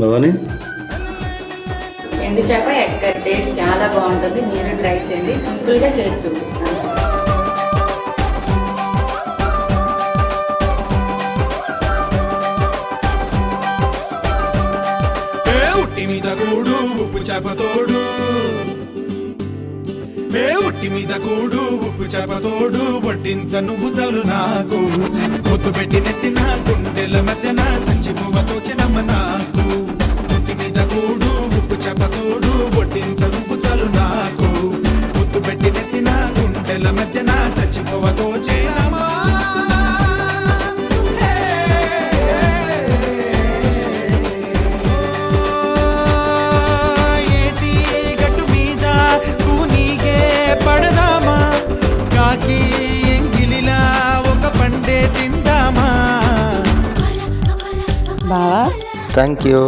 భవాని? ఎండు చేప టేస్ట్ చాలా బాగుంటుంది. మీరు ట్రై చేయండి. సింపుల్గా చేసి చూపిస్తాను. ఉట్టి మీద కూడు ఉప్పు చేప తోడు. ఏ ఉట్టి మీద కూడు ఉప్పు చేప తోడు. వడ్డించ నువ్వు చాలు నాకు. పొద్దు పెట్టి నెత్తిన గుండెల మధ్యన చేప తోడు వడ్డించ నువ్వు చాలు నాకు. పొద్దు పెట్టి నెత్తిన గుండెల మధ్యన పండే తిందామా? బావా? Thank you